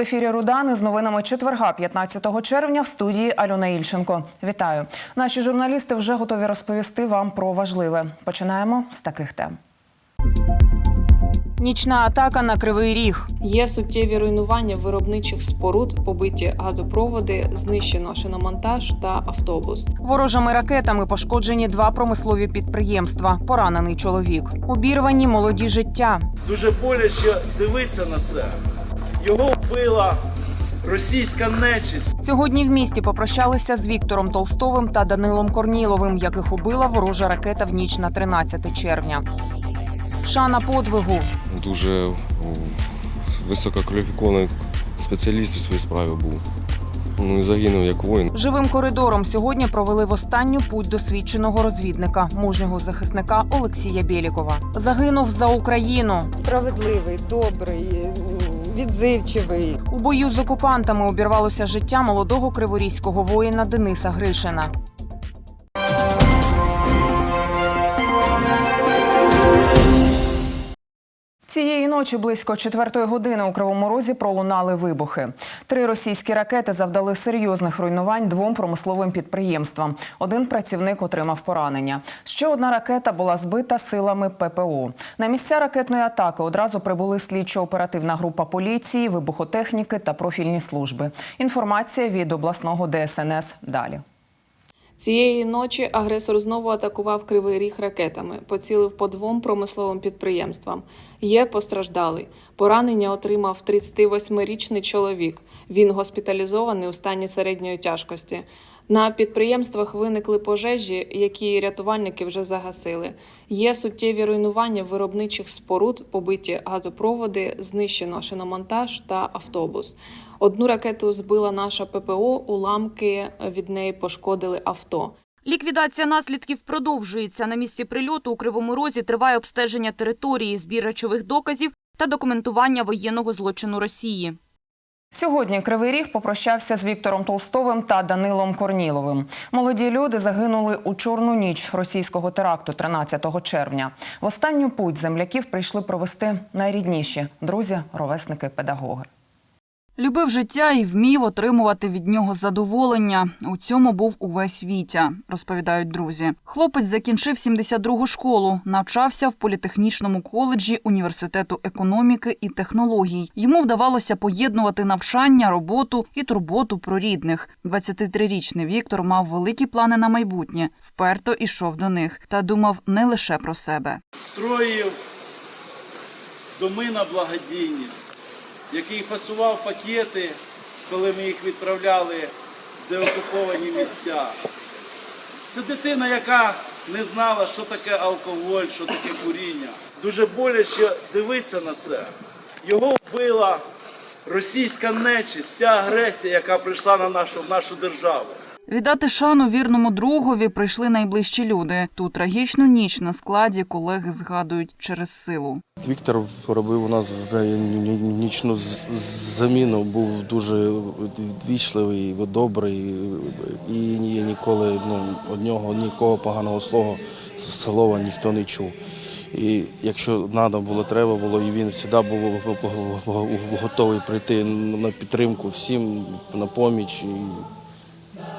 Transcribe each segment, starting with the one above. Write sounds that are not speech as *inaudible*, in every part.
ефірі Рудани з новинами четверга, 15 червня, в студії Альона Ільченко. Вітаю. Наші журналісти вже готові розповісти вам про важливе. Починаємо з таких тем. Нічна атака на кривий ріг. Є суттєві руйнування виробничих споруд, побиті газопроводи, знищено шиномонтаж та автобус. Ворожими ракетами пошкоджені два промислові підприємства. Поранений чоловік. Обірвані молоді життя. Дуже боляче дивитися на це. Його вбила російська нечисть. Сьогодні в місті попрощалися з Віктором Толстовим та Данилом Корніловим, яких убила ворожа ракета в ніч на 13 червня. Шана подвигу. дуже висококваліфікований спеціаліст у своїй справі був. Ну і загинув як воїн. Живим коридором сьогодні провели в останню путь досвідченого розвідника, мужнього захисника Олексія Бєлікова. Загинув за Україну. справедливий, добрий, відзивчивий. У бою з окупантами обірвалося життя молодого криворізького воїна Дениса Гришина. Цієї ночі близько четвертої години у Кривому Розі пролунали вибухи. Три російські ракети завдали серйозних руйнувань двом промисловим підприємствам. Один працівник отримав поранення. Ще одна ракета була збита силами ППО. На місця ракетної атаки одразу прибули слідчо-оперативна група поліції, вибухотехніки та профільні служби. Інформація від обласного ДСНС далі. Цієї ночі агресор знову атакував Кривий Ріг ракетами, поцілив по двом промисловим підприємствам. Є постраждалий. Поранення отримав 38-річний чоловік. Він госпіталізований у стані середньої тяжкості. На підприємствах виникли пожежі, які рятувальники вже загасили. Є суттєві руйнування виробничих споруд, побиті газопроводи, знищено шиномонтаж та автобус. Одну ракету збила наша ППО, уламки від неї пошкодили авто. Ліквідація наслідків продовжується. На місці прильоту у Кривому Розі триває обстеження території, збір речових доказів та документування воєнного злочину Росії. Сьогодні Кривий Ріг попрощався з Віктором Толстовим та Данилом Корніловим. Молоді люди загинули у чорну ніч російського теракту 13 червня. В останню путь земляків прийшли провести найрідніші друзі, ровесники, педагоги. Любив життя і вмів отримувати від нього задоволення. У цьому був увесь Вітя, розповідають друзі. Хлопець закінчив 72-гу школу, навчався в політехнічному коледжі університету економіки і технологій. Йому вдавалося поєднувати навчання, роботу і турботу про рідних. 23-річний Віктор мав великі плани на майбутнє, вперто ішов до них та думав не лише про себе. Строїв доми на благодійність, який фасував пакети, коли ми їх відправляли в деокуповані місця. Це дитина, яка не знала, що таке алкоголь, що таке куріння. Дуже боляче дивитися на це. Його вбила російська нечисть, ця агресія, яка прийшла на нашу, в нашу державу. Віддати шану вірному другові прийшли найближчі люди. Ту трагічну ніч на складі колеги згадують через силу. Віктор робив у нас нічну заміну, був дуже вічливий, добрий і ніколи ну, від нього нікого поганого слова, слова ніхто не чув. І якщо треба було, треба було, і він завжди був готовий прийти на підтримку всім, на поміч.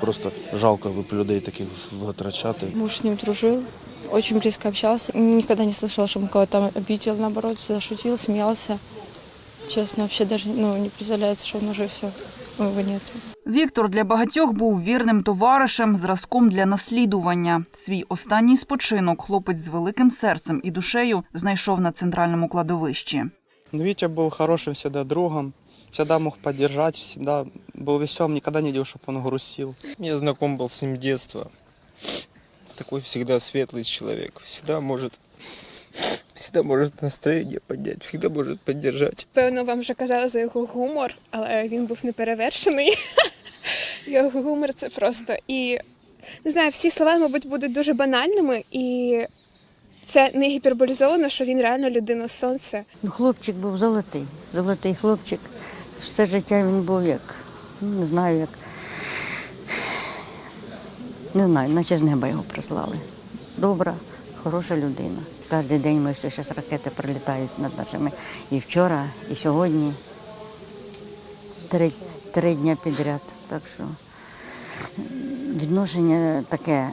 Просто жалко людей таких витрачати. Муж с ним дружил, очень близко общался. Никогда не слышала, что он кого-то обидел, наоборот, шутил, смеялся. Честно, вообще даже ну, не представляется, что он уже все, его нет. Віктор для багатьох був вірним товаришем, зразком для наслідування. Свій останній спочинок хлопець з великим серцем і душею знайшов на центральному кладовищі. Витя был хорошим всегда другом, всегда мог поддержать, всегда был веселым, никогда не видел, чтобы он грустил. Я знаком был с ним с детства. Такой всегда светлый человек. Всегда может, всегда может настроение поднять, всегда может поддержать. Певно, вам вже казали за його гумор, але він був неперевершений. *laughs* Його гумор це просто. І не знаю, всі слова, мабуть, будуть дуже банальними, і це не гіперболізовано, що він реально людина сонце. Ну, хлопчик був золотий, золотий хлопчик. Все життя він був як, ну, не знаю, як. Не знаю, наче з неба його прислали. Добра, хороша людина. Кожен день ми все зараз ракети прилітають над нашими і вчора, і сьогодні. три, три дня підряд. Так що відношення таке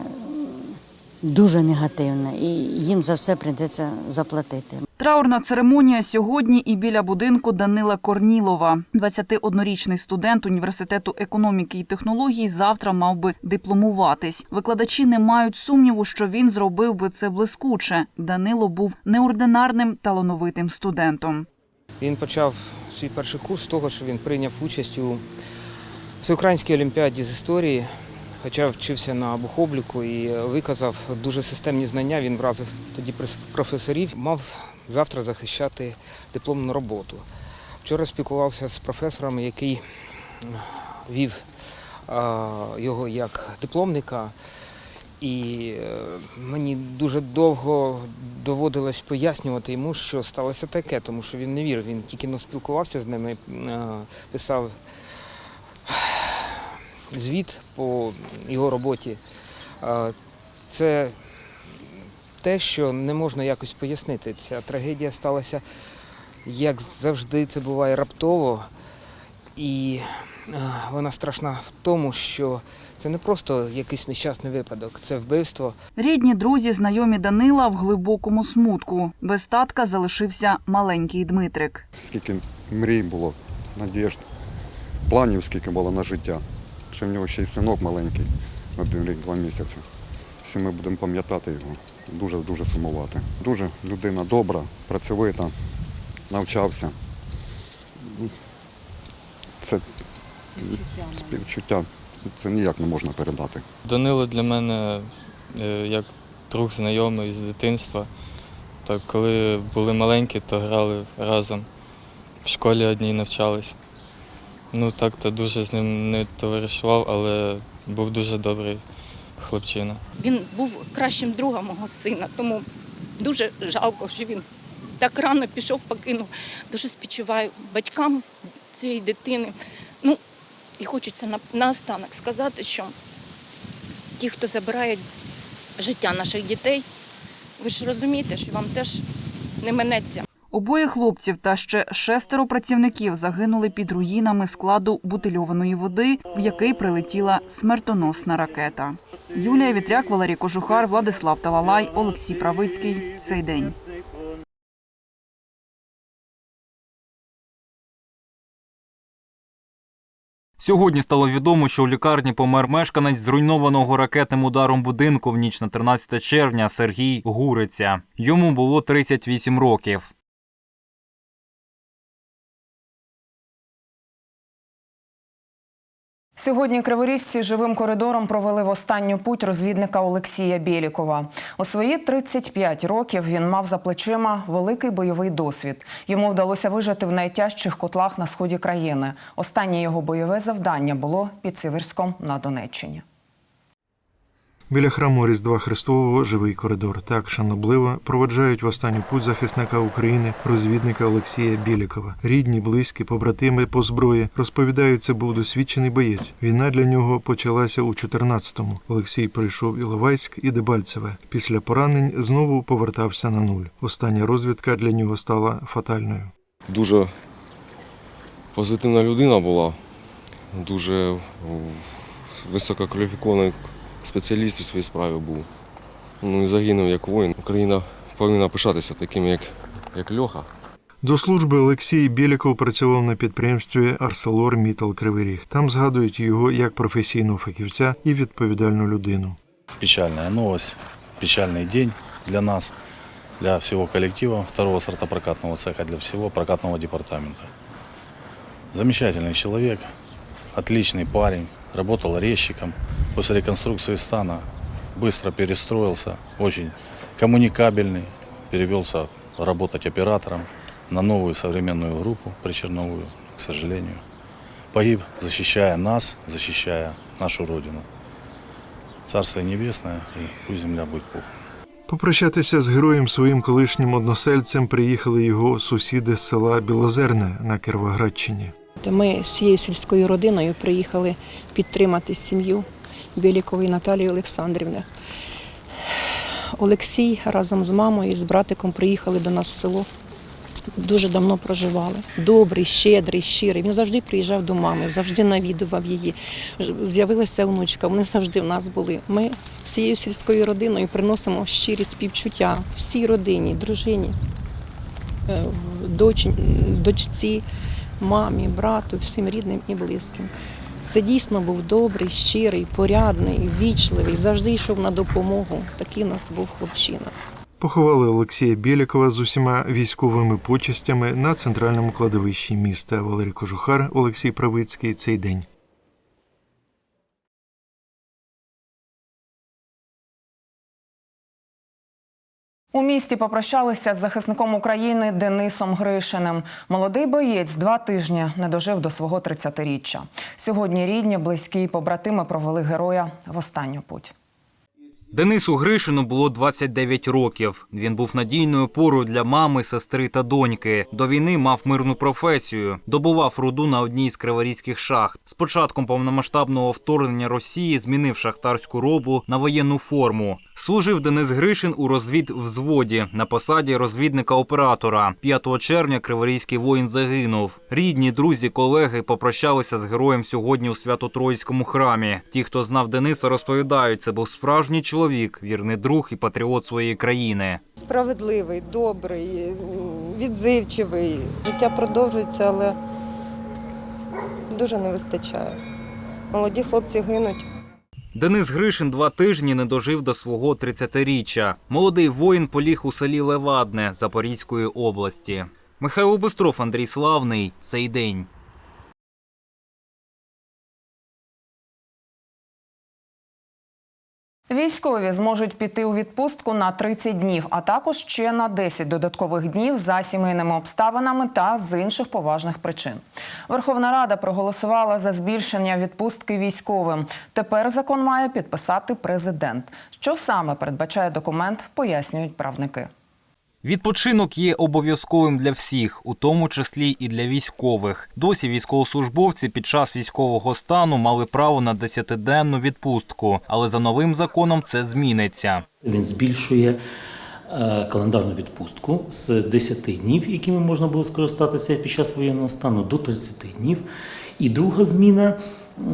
дуже негативне, і їм за все прийдеться заплатити. Траурна церемонія сьогодні і біля будинку Данила Корнілова. 21-річний студент університету економіки і технологій завтра мав би дипломуватись. Викладачі не мають сумніву, що він зробив би це блискуче. Данило був неординарним талановитим студентом. Він почав свій перший курс з того, що він прийняв участь у всеукраїнській олімпіаді з історії, хоча вчився на бухобліку і виказав дуже системні знання. Він вразив тоді професорів, мав завтра захищати дипломну роботу. Вчора спілкувався з професором, який вів його як дипломника. І е, мені дуже довго доводилось пояснювати йому, що сталося таке, тому що він не вірив. Він тільки но спілкувався з ними, писав звіт по його роботі. Це те, що не можна якось пояснити. Ця трагедія сталася, як завжди, це буває раптово. І е, вона страшна в тому, що це не просто якийсь нещасний випадок, це вбивство. Рідні, друзі, знайомі Данила в глибокому смутку. Без татка залишився маленький Дмитрик. скільки мрій було, надіжд, планів, скільки було на життя. Ще в нього ще й синок маленький, один рік, два місяці. Всі ми будемо пам'ятати його, дуже-дуже сумувати. Дуже людина добра, працьовита, навчався. Це співчуття, це ніяк не можна передати. Данило для мене е, як друг знайомий з дитинства. Так, коли були маленькі, то грали разом. В школі одній навчались. Ну так, то дуже з ним не товаришував, але був дуже добрий хлопчина. Він був кращим другом мого сина, тому дуже жалко, що він так рано пішов, покинув. Дуже співчуваю батькам цієї дитини. Ну, і хочеться на- наостанок сказати, що ті, хто забирає життя наших дітей, ви ж розумієте, що вам теж не минеться. Обоє хлопців та ще шестеро працівників загинули під руїнами складу бутильованої води, в який прилетіла смертоносна ракета. Юлія Вітряк, Валерій Кожухар, Владислав Талалай, Олексій Правицький. Цей день. Сьогодні стало відомо, що у лікарні помер мешканець зруйнованого ракетним ударом будинку в ніч на 13 червня Сергій Гуриця. Йому було 38 років. Сьогодні криворіжці живим коридором провели в останню путь розвідника Олексія Білікова. У свої 35 років він мав за плечима великий бойовий досвід. Йому вдалося вижити в найтяжчих котлах на сході країни. Останнє його бойове завдання було під Сиверськом на Донеччині. Біля храму Різдва Христового живий коридор. Так шанобливо проведжають в останню путь захисника України, розвідника Олексія Білікова. Рідні, близькі, побратими по зброї розповідають, це був досвідчений боєць. Війна для нього почалася у 14-му. Олексій пройшов Іловайськ і Дебальцеве. Після поранень знову повертався на нуль. Остання розвідка для нього стала фатальною. Дуже позитивна людина була, дуже висококваліфікований спеціаліст у своїй справі був. Ну і загинув як воїн. Україна повинна пишатися таким, як, як Льоха. До служби Олексій Біліков працював на підприємстві Арселор Мітал Кривий Ріг. Там згадують його як професійного фахівця і відповідальну людину. Печальная новость, печальный день для нас, для всего коллектива второго сортопрокатного цеха, для всего прокатного департамента. Замечательный человек, отличный парень, работал резчиком. После реконструкции стана быстро перестроился, очень коммуникабельный, перевелся работать оператором на новую современную группу причерновую, к сожалению. Погиб, защищая нас, защищая нашу Родину. Царство Небесное и пусть земля будет пухом. Попрощатися з героєм своїм колишнім односельцем приїхали його сусіди з села Білозерне на Кировоградщині. Ми з цією сільською родиною приїхали підтримати сім'ю Білікової Наталії Олександрівни. Олексій разом з мамою і з братиком приїхали до нас в село дуже давно проживали. Добрий, щедрий, щирий. Він завжди приїжджав до мами, завжди навідував її. З'явилася внучка, вони завжди в нас були. Ми всією сільською родиною приносимо щирі співчуття всій родині, дружині, е, доч- дочці, мамі, брату, всім рідним і близьким. Це дійсно був добрий, щирий, порядний, вічливий, завжди йшов на допомогу. Такий у нас був хлопчина. Поховали Олексія Білікова з усіма військовими почестями на центральному кладовищі міста. Валерій Кожухар, Олексій Правицький. Цей день. У місті попрощалися з захисником України Денисом Гришиним. Молодий боєць два тижні не дожив до свого 30-річчя. Сьогодні рідні, близькі і побратими провели героя в останню путь. Денису Гришину було 29 років. Він був надійною опорою для мами, сестри та доньки. До війни мав мирну професію, добував руду на одній з криворізьких шахт. З початком повномасштабного вторгнення Росії змінив шахтарську робу на воєнну форму. Служив Денис Гришин у розвідвзводі на посаді розвідника-оператора. 5 червня криворізький воїн загинув. Рідні, друзі, колеги попрощалися з героєм сьогодні у Свято-Троїцькому храмі. Ті, хто знав Дениса, розповідають, це був справжній чоловік, вірний друг і патріот своєї країни. Справедливий, добрий, відзивчивий. Життя продовжується, але дуже не вистачає. Молоді хлопці гинуть. Денис Гришин два тижні не дожив до свого 30-річчя. Молодий воїн поліг у селі Левадне Запорізької області. Михайло Бистров, Андрій Славний. Цей день. Військові зможуть піти у відпустку на 30 днів, а також ще на 10 додаткових днів за сімейними обставинами та з інших поважних причин. Верховна Рада проголосувала за збільшення відпустки військовим. Тепер закон має підписати президент. Що саме передбачає документ, пояснюють правники. Відпочинок є обов'язковим для всіх, у тому числі і для військових. Досі військовослужбовці під час військового стану мали право на 10-денну відпустку, але за новим законом це зміниться. Він збільшує е, календарну відпустку з 10 днів, якими можна було скористатися під час воєнного стану, до 30 днів. І друга зміна.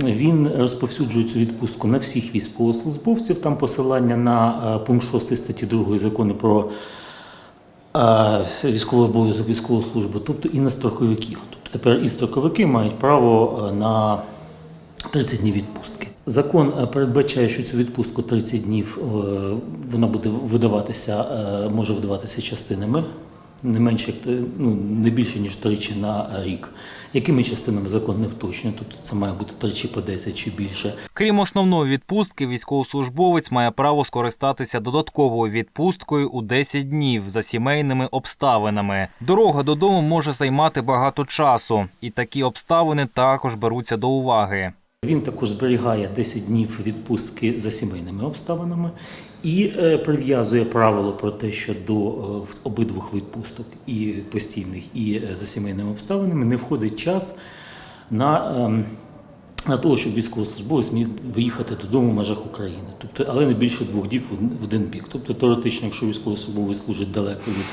Він розповсюджує цю відпустку на всіх військовослужбовців. Там посилання на е, пункт 6 статті 2 закону про військовий обов'язок військову службу, тобто і на строковиків. Тобто тепер і строковики мають право е, на 30 днів відпустки. Закон е, передбачає, що цю відпустку 30 днів е, вона буде видаватися, е, може видаватися частинами, не менше ну, не більше ніж тричі на рік. Якими частинами закон не вточнює, тобто це має бути тричі по 10 чи більше. Крім основної відпустки, військовослужбовець має право скористатися додатковою відпусткою у 10 днів за сімейними обставинами. Дорога додому може займати багато часу, і такі обставини також беруться до уваги. Він також зберігає 10 днів відпустки за сімейними обставинами і е, прив'язує правило про те, що до е, обидвох відпусток і постійних, і е, за сімейними обставинами не входить час на, ем, на того, щоб військовослужбовець міг виїхати додому в межах України. Тобто, але не більше двох діб в один- бік. Тобто, теоретично, якщо військовослужбовець служить далеко від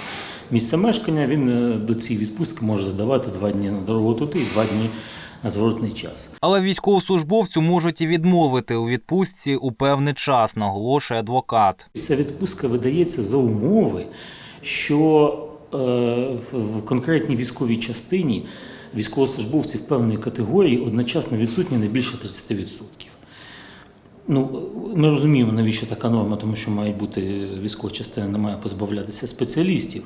місця мешкання, він до цієї відпустки може задавати два дні на дорогу туди і два дні на зворотний час. Але військовослужбовцю можуть і відмовити у відпустці у певний час, наголошує адвокат. Ця відпустка видається за умови, що е, в- конкретній військовій частині військовослужбовців певної категорії одночасно відсутні не більше 30%. Ну, ми розуміємо, навіщо така норма, тому що має бути військова частина, не має позбавлятися спеціалістів.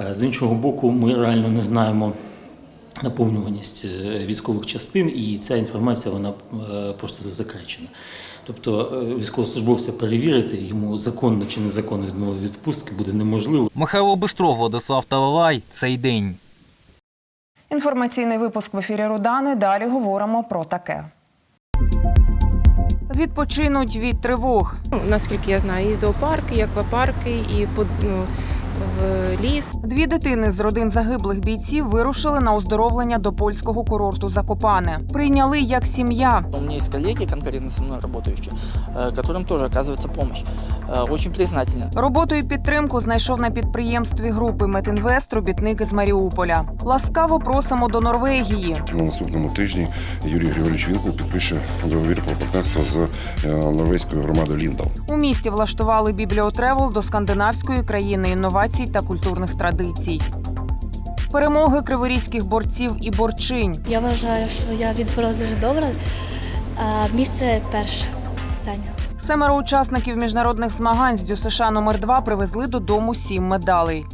Е, З іншого боку, ми реально не знаємо наповнюваність е, військових частин, і ця інформація вона е, просто засекречена. Тобто е, військовослужбовця перевірити йому законно чи незаконно відмови відпустки буде неможливо. Михайло Бистров, Владислав Талалай. Цей день. Інформаційний випуск в ефірі Рудани. Далі говоримо про таке. Відпочинуть від тривог. Наскільки я знаю, і зоопарки, і аквапарки, і под- ну, в ліс. Дві дитини з родин загиблих бійців вирушили на оздоровлення до польського курорту Закопане. Прийняли як сім'я. У меня есть коллеги, конкретно со мной работающие, э, которым тоже оказывается э, очень признательны. Роботу і підтримку знайшов на підприємстві групи Метінвест робітник із Маріуполя. Ласкаво просимо до Норвегії. На наступному тижні Юрій Григорович Вілкул підпише договір про партнерство з е, норвезькою громадою Ліндал. У місті влаштували бібліотревел до скандинавської країни інновацій та культурних традицій. Перемоги криворізьких борців і борчинь. Я вважаю, що я дуже добре. А місце перше зайняла. Семеро учасників міжнародних змагань з ДЮСШ номер 2 привезли додому сім медалей.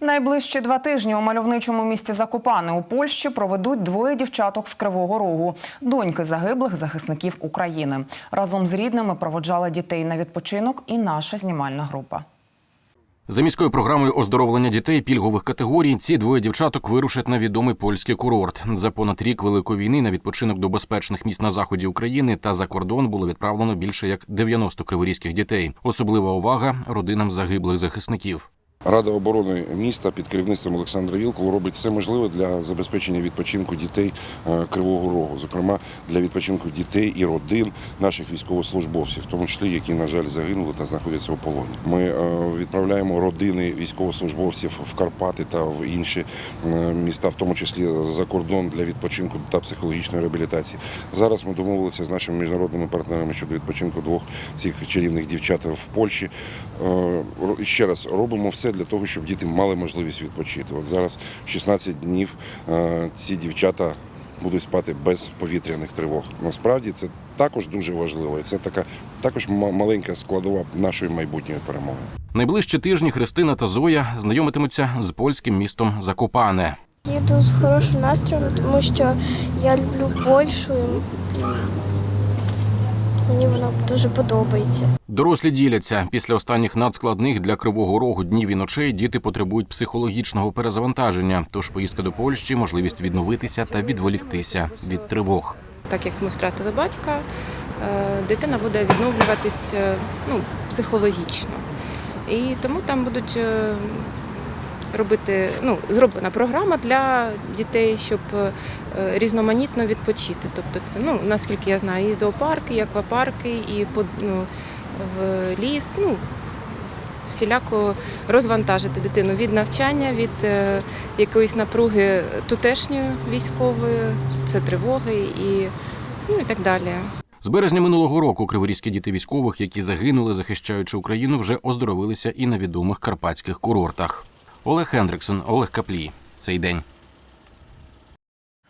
Найближчі два тижні у мальовничому місті Закопане у Польщі проведуть двоє дівчаток з Кривого Рогу, доньки загиблих захисників України. Разом з рідними проводжала дітей на відпочинок і наша знімальна група. За міською програмою оздоровлення дітей пільгових категорій ці двоє дівчаток вирушать на відомий польський курорт. За понад рік великої війни на відпочинок до безпечних місць на заході України та за кордон було відправлено більше як 90 криворізьких дітей. Особлива увага родинам загиблих захисників. Рада оборони міста під керівництвом Олександра Вілкул робить все можливе для забезпечення відпочинку дітей е, Кривого Рогу, зокрема для відпочинку дітей і родин наших військовослужбовців, в тому числі які, на жаль, загинули та знаходяться у полоні. Ми е, відправляємо родини військовослужбовців в Карпати та в інші е, міста, в тому числі за кордон для відпочинку та психологічної реабілітації. Зараз ми домовилися з нашими міжнародними партнерами щодо відпочинку двох цих чарівних дівчат в Польщі. Ще раз робимо все для того, щоб діти мали можливість відпочити. От зараз 16 днів е, ці дівчата будуть спати без повітряних тривог. Насправді це також дуже важливо, і це така також ма- маленька складова нашої майбутньої перемоги. Найближчі тижні Христина та Зоя знайомитимуться з польським містом Закопане. Їду з хорошим настроєм, тому що я люблю Польщу. Мені вона дуже подобається. Дорослі діляться після останніх надскладних для кривого рогу днів і ночей. Діти потребують психологічного перезавантаження. Тож поїздка до Польщі можливість відновитися та відволіктися від тривог. Так як ми втратили батька, е, дитина буде відновлюватись е, ну, психологічно. І тому там будуть е, робити, ну, зроблена програма для дітей, щоб е, різноманітно відпочити. Тобто це, ну, наскільки я знаю, і зоопарки, і аквапарки, і ну, в ліс. Ну, всіляко розвантажити дитину від навчання, від е, якоїсь напруги тутешньої військової, це тривоги і, ну, і так далі. З березня минулого року криворізькі діти військових, які загинули, захищаючи Україну, вже оздоровилися і на відомих карпатських курортах. Олег Хендриксон, Олег Каплій. Цей день.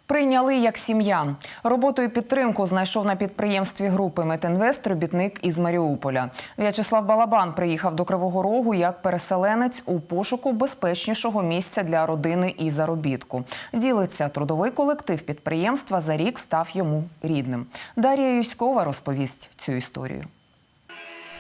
Прийняли як сім'я. Роботу і підтримку знайшов на підприємстві групи Метінвест робітник із Маріуполя. В'ячеслав Балабан приїхав до Кривого Рогу як переселенець у пошуку безпечнішого місця для родини і заробітку. Ділиться трудовий колектив підприємства за рік став йому рідним. Дар'я Юськова розповість цю історію.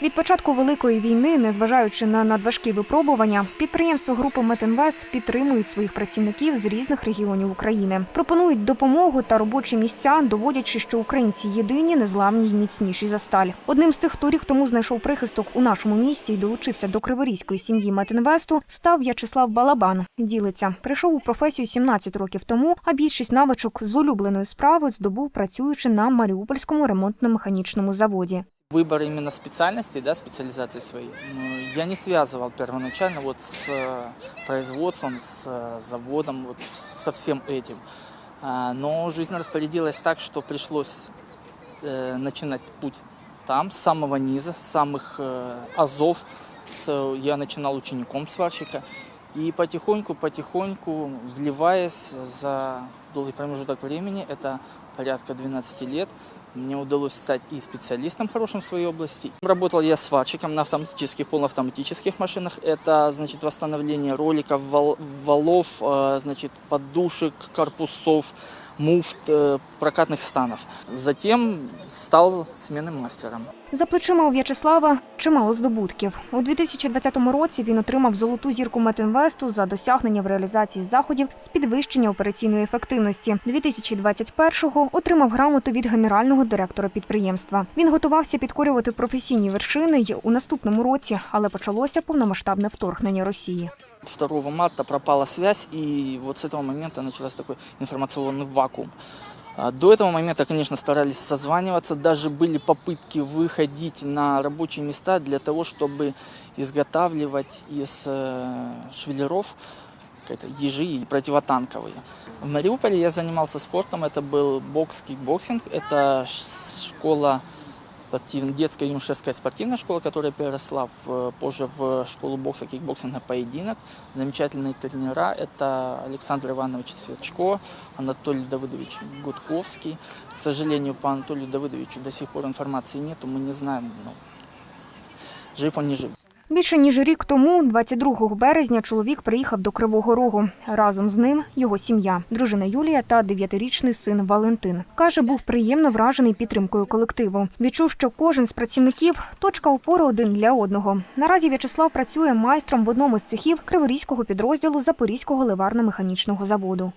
Від початку великої війни, незважаючи на надважкі випробування, підприємства групи Метінвест підтримують своїх працівників з різних регіонів України, пропонують допомогу та робочі місця, доводячи, що українці єдині, незламні й міцніші за сталь. Одним з тих, хто рік тому знайшов прихисток у нашому місті і долучився до криворізької сім'ї Метінвесту, став В'ячеслав Балабан. Ділиться, прийшов у професію 17 років тому, а більшість навичок з улюбленої справи здобув працюючи на Маріупольському ремонтно-механічному заводі. Выбор именно специальности, да, специализации своей, ну, я не связывал первоначально вот с э, производством, с э, заводом, вот со всем этим. А, Но жизнь распорядилась так, что пришлось э, начинать путь там, с самого низа, с самых азов. С, я начинал учеником сварщика. И потихоньку-потихоньку, вливаясь за долгий промежуток времени, это порядка 12 лет, мне удалось стать и специалистом хорошим в своей области. Работал я сварщиком на автоматических, полуавтоматических машинах. Это, значит, восстановление роликов, вал- валов, э, значит, подушек, корпусов, муфт, э, прокатных станов. Затем стал сменным мастером. За плечима у В'ячеслава чимало здобутків. У 2020 році він отримав золоту зірку Метінвесту за досягнення в реалізації заходів з підвищення операційної ефективності. 2021-го отримав грамоту від генерального директора підприємства. Він готувався підкорювати професійні вершини й у наступному році, але почалося повномасштабне вторгнення Росії. 2 марта пропала связь, и вот с этого момента начался такой информационный вакуум. А До этого момента, конечно, старались созваниваться, даже были попытки выходить на рабочие места для того, чтобы изготавливать из э, швеллеров какие-то ежи или противотанковые. В Мариуполе я занимался спортом, это был бокс, кикбоксинг, это ш- школа спортив- детская юношеская спортивная школа, которая переросла в, позже в школу бокса, кикбоксинга, поединок. Замечательные тренера – это Александр Иванович Сверчко, Анатолий Давыдович Гудковский. К сожалению, по Анатолию Давыдовичу до сих пор информации нету, мы не знаем, ну, жив он, не жив. Більше ніж рік тому, 22 березня, чоловік приїхав до Кривого Рогу. Разом з ним його сім'я, дружина Юлія та дев'ятирічний син Валентин. Каже, був приємно вражений підтримкою колективу. Відчув, що кожен з працівників точка опори один для одного. Наразі В'ячеслав працює майстром в одному з цехів криворізького підрозділу Запорізького ливарно-механічного заводу.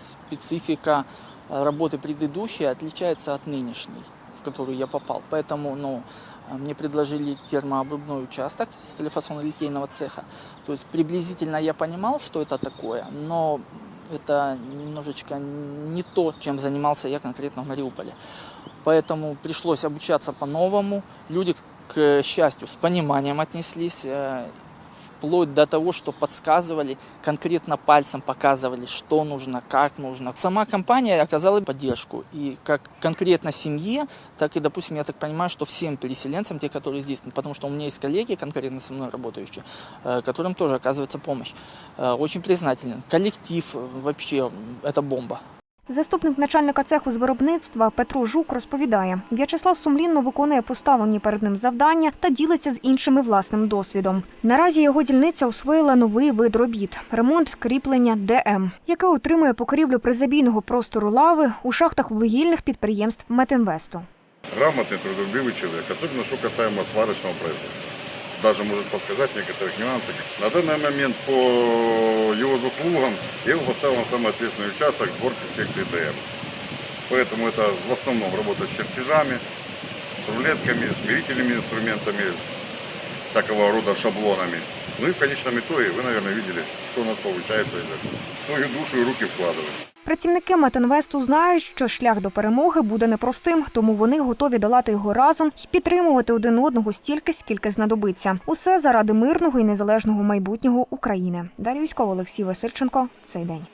специфика э, работы предыдущей отличается от нынешней, в которую я попал. Поэтому ну, э, мне предложили термообрубной участок сталефасонно-литейного цеха. То есть приблизительно я понимал, что это такое, но это немножечко не то, чем занимался я конкретно в Мариуполе. Поэтому пришлось обучаться по-новому. Люди, к счастью, с пониманием отнеслись, э, вплоть до того, что подсказывали, конкретно пальцем показывали, что нужно, как нужно. Сама компания оказала поддержку. И как конкретно семье, так и, допустим, я так понимаю, что всем переселенцам, те, которые здесь, ну, потому что у меня есть коллеги, конкретно со мной работающие, э, которым тоже оказывается помощь. Э, Очень признателен. Коллектив э, вообще м, это бомба. Заступник начальника цеху з виробництва Петро Жук розповідає, В'ячеслав сумлінно виконує поставлені перед ним завдання та ділиться з іншими власним досвідом. Наразі його дільниця освоїла новий вид робіт ремонт кріплення ДМ, яке отримує покрівлю призабійного простору лави у шахтах вугільних підприємств Метинвесту. грамотный, трудолюбивый человек, особенно что касаемо сварочного производства Даже может подсказать некоторых нюансов. На данный момент по его заслугам я его поставил на самый ответственный участок сборки секции ДМ. Поэтому это в основном работа с чертежами, с рулетками, с мерительными инструментами, всякого рода шаблонами. Ну и в конечном итоге вы, наверное, видели, что у нас получается. из этого. Свою душу и руки вкладываем. Працівники Метинвесту знають, що шлях до перемоги буде непростим, тому вони готові долати його разом і підтримувати один одного стільки, скільки знадобиться. Усе заради мирного і незалежного майбутнього України. Дар'я Юськова, Олексій Васильченко. Цей день.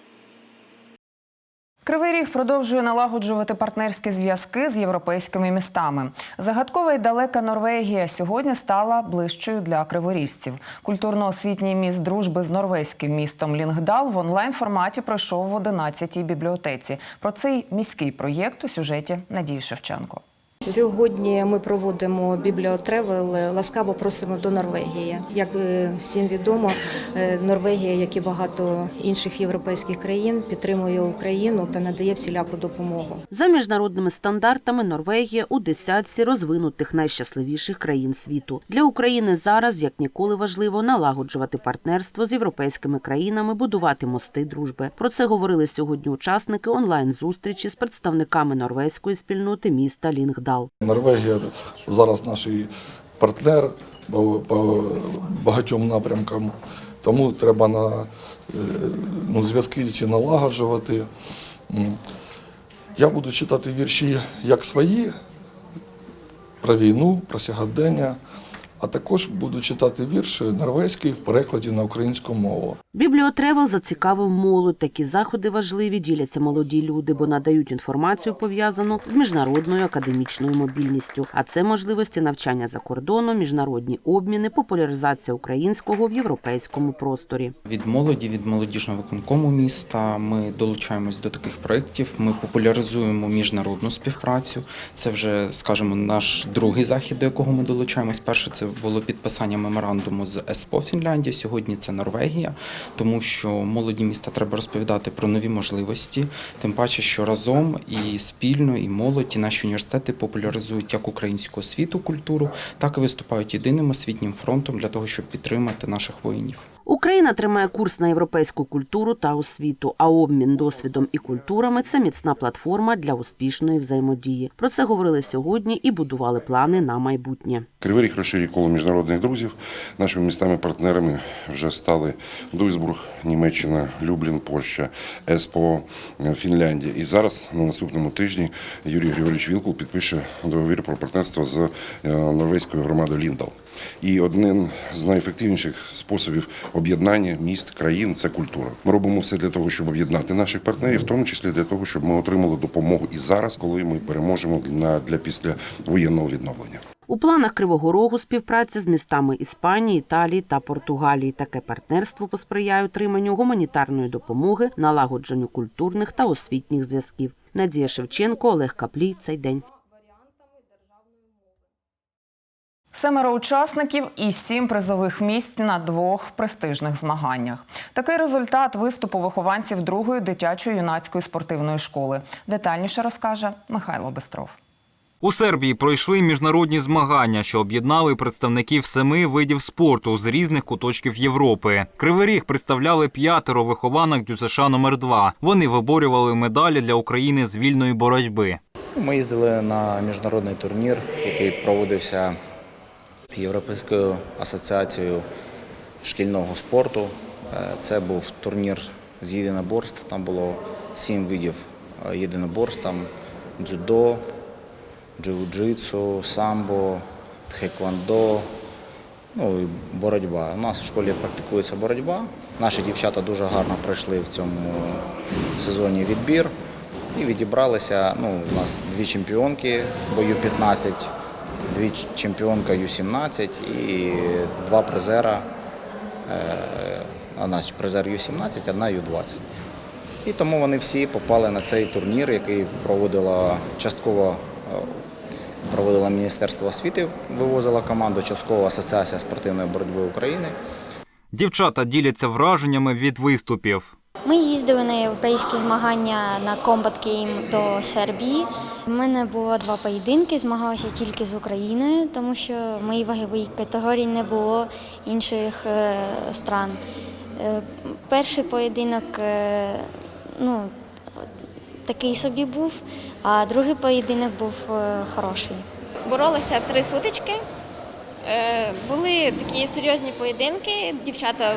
Кривий Ріг продовжує налагоджувати партнерські зв'язки з європейськими містами. Загадкова й далека Норвегія сьогодні стала ближчою для криворіжців. Культурно-освітній міст дружби з норвезьким містом Лінгдал в онлайн форматі пройшов в 11-й бібліотеці. Про цей міський проєкт у сюжеті Надії Шевченко. Сьогодні ми проводимо бібліотревел. Ласкаво просимо до Норвегії. Як всім відомо, е, Норвегія, як і багато інших європейських країн, підтримує Україну та надає всіляку допомогу. За міжнародними стандартами Норвегія у десятці розвинутих найщасливіших країн світу. Для України зараз як ніколи важливо налагоджувати партнерство з європейськими країнами, будувати мости дружби. Про це говорили сьогодні учасники онлайн зустрічі з представниками норвезької спільноти міста Лінгдал. Норвегія зараз наш партнер по багатьом напрямкам, тому треба на е, ну, зв'язки ці налагоджувати. Я буду читати вірші як свої про війну, про сягодення, а також буду читати вірші норвезький в перекладі на українську мову. Бібліотревел зацікавив молодь. Такі заходи важливі діляться молоді люди, бо надають інформацію пов'язану з міжнародною академічною мобільністю. А це можливості навчання за кордоном, міжнародні обміни, популяризація українського в європейському просторі. Від молоді, від молодіжного виконкому міста ми долучаємось до таких проєктів. Ми популяризуємо міжнародну співпрацю. Це вже, скажімо, наш другий захід, до якого ми долучаємось. Перше це було підписання меморандуму з ЕСПО Фінляндія. Сьогодні це Норвегія, тому що молоді міста треба розповідати про нові можливості. Тим паче, що разом і спільно, і молодь, і наші університети популяризують як українську освіту, культуру, так і виступають єдиним освітнім фронтом для того, щоб підтримати наших воїнів. Україна тримає курс на європейську культуру та освіту, а обмін досвідом і культурами це міцна платформа для успішної взаємодії. Про це говорили сьогодні і будували плани на майбутнє. Кривий Ріг розширює коло міжнародних друзів. Нашими містами-партнерами вже стали Дуйсбург, Німеччина, Люблін, Польща, Еспо, Фінляндія. І зараз на наступному тижні Юрій Григорійович Вілкул підпише договір про партнерство з е, норвезькою громадою Ліндал. І один з найефективніших способів об'єднання міст, країн це культура. Ми робимо все для того, щоб об'єднати наших партнерів, в тому числі для того, щоб ми отримали допомогу і зараз, коли ми переможемо на для після воєнного відновлення. У планах Кривого Рогу співпраця з містами Іспанії, Італії та Португалії. Таке партнерство посприяє отриманню гуманітарної допомоги, налагодженню культурних та освітніх зв'язків. Надія Шевченко, Олег Каплій. Цей день. Семеро учасників і сім призових місць на двох престижних змаганнях. Такий результат виступу вихованців другої дитячої юнацької спортивної школи. Детальніше розкаже Михайло Бестров. У Сербії пройшли міжнародні змагання, що об'єднали представників семи видів спорту з різних куточків Європи. Кривий Ріг представляли п'ятеро вихованок ДЮСШ номер 2 Вони виборювали медалі для України з вільної боротьби. Ми їздили на міжнародний турнір, який проводився Європейською асоціацією шкільного спорту. Е, Це був турнір з єдиноборств. Там було сім видів е, єдиноборств. Там дзюдо, джиу-джитсу, самбо, тхеквондо, ну і боротьба. У нас в школі практикується боротьба. Наші дівчата дуже гарно пройшли в цьому сезоні відбір і відібралися. Ну, у нас дві чемпіонки бою 15, дві чемпіонка Ю-17 і два призера. Е, Одна призер Ю-17, одна Ю-20. І тому вони всі попали на цей турнір, який проводила частково е, проводила Міністерство освіти, вивозила команду, частково Асоціація спортивної боротьби України. Дівчата діляться враженнями від виступів. Ми їздили на європейські змагання на Combat Game до Сербії. У мене було два поєдинки, змагалася тільки з Україною, тому що в моїй ваговій категорії не було інших е, стран. Е, перший поєдинок е, ну, такий собі був, а другий поєдинок був хороший. Боролися три сутички. Були такі серйозні поєдинки. Дівчата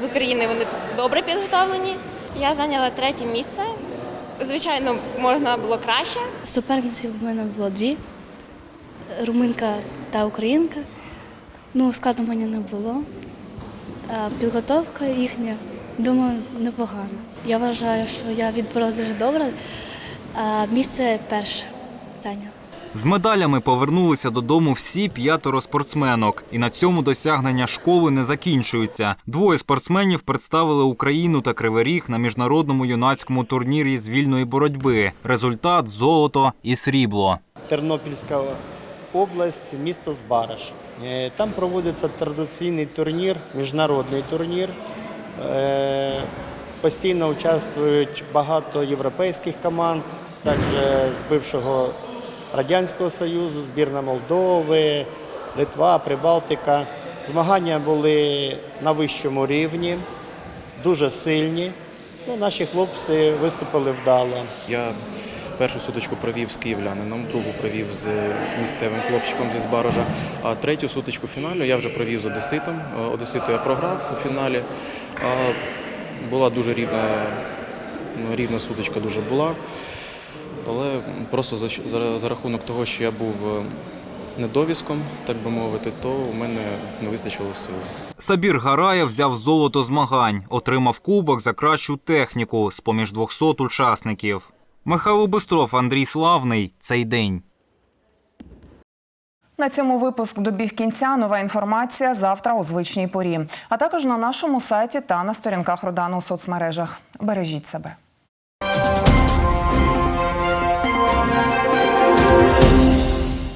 з України вони добре підготовлені. Я зайняла третє місце. Звичайно, можна було краще. Суперниців в мене було дві руминка та українка. Ну, складно мені не було. А підготовка їхня, думаю, непогана. Я вважаю, що я дуже добре, а місце перше зайняла. З медалями повернулися додому всі п'ятеро спортсменок. І на цьому досягнення школи не закінчуються. Двоє спортсменів представили Україну та Кривий Ріг на міжнародному юнацькому турнірі з вільної боротьби. Результат золото і срібло. Тернопільська область, місто Збараш. Е, Там проводиться традиційний турнір, міжнародний турнір. Е, Постійно участвують багато європейських команд, також з бившого Радянського Союзу, збірна Молдови, Литва, Прибалтика. Змагання були на вищому рівні, дуже сильні. Ну, наші хлопці виступили вдало. Я першу сутичку провів з київлянином, другу провів з місцевим хлопчиком зі Збаража, а третю сутичку фіналю я вже провів з Одеситом. Е, Одеситу я програв у фіналі. Була дуже рівна, ну, рівна сутичка дуже була. Але просто за, за, за рахунок того, що я був е, недовіском, так би мовити, то у мене не вистачило сили. Сабір Гараєв взяв золото змагань, отримав кубок за кращу техніку з поміж 200 учасників. Михайло Бистров, Андрій Славний. Цей день. На цьому випуск добіг кінця. Нова інформація завтра у звичній порі, а також на нашому сайті та на сторінках Родану у соцмережах. Бережіть себе.